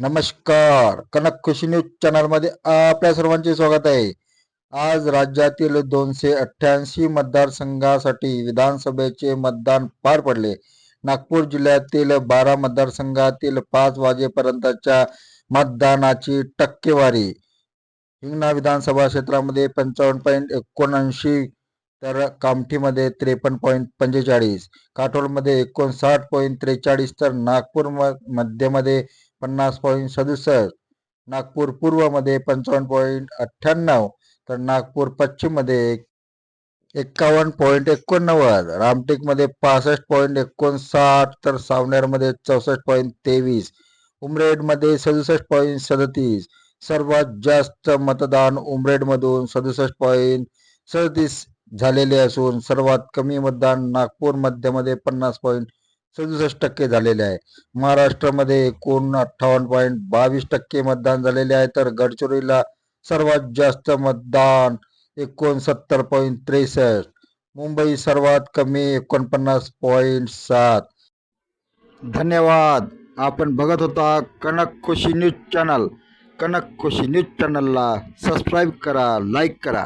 नमस्कार. कनक खुशी न्यूज चॅनलमध्ये आपल्या सर्वांचे स्वागत आहे. आज राज्यातील दोनशे अठ्ठ्याऐंशी मतदारसंघासाठी विधानसभेचे मतदान पार पडले. नागपूर जिल्ह्यातील बारा मतदारसंघातील पाच वाजेपर्यंतच्या मतदानाची टक्केवारी. हिंगणा विधानसभा क्षेत्रामध्ये पंचावन्न पॉईंट एकोणऐंशी तर कामठीमध्ये त्रेपन्न पॉईंट पंचेचाळीस काटोलमध्ये एकोणसाठ पॉईंट त्रेचाळीस तर नागपूर म- मध्यमध्ये पन्नास पॉईंट सदुसष्ट नागपूर पूर्वमध्ये पंचावन्न पॉईंट अठ्ठ्याण्णव तर नागपूर पश्चिममध्ये एक्कावन्न पॉईंट एकोणनव्वद रामटेकमध्ये पासष्ट पॉईंट एकोणसाठ तर सावनेरमध्ये चौसष्ट पॉईंट तेवीस उमरेडमध्ये सदुसष्ट पॉईंट सदतीस सर्वात जास्त मतदान उमरेडमधून सदुसष्ट पॉईंट सदतीस झालेले असून सर्वात कमी मतदान नागपूर मध्यमध्ये पन्नास पॉईंट सदुसष्ट टक्के झालेले आहे. महाराष्ट्रामध्ये एकूण अठ्ठावन्न पॉईंट बावीस टक्के मतदान झालेले आहे. तर गडचिरोलीला सर्वात जास्त मतदान एकोणसत्तर पॉईंट त्रेसष्ट मुंबई सर्वात कमी एकोणपन्नास पॉईंट सात. धन्यवाद. आपण बघत होता Kanak Khushi news channel. Kanak Khushi news चॅनलला सबस्क्राईब करा लाईक करा.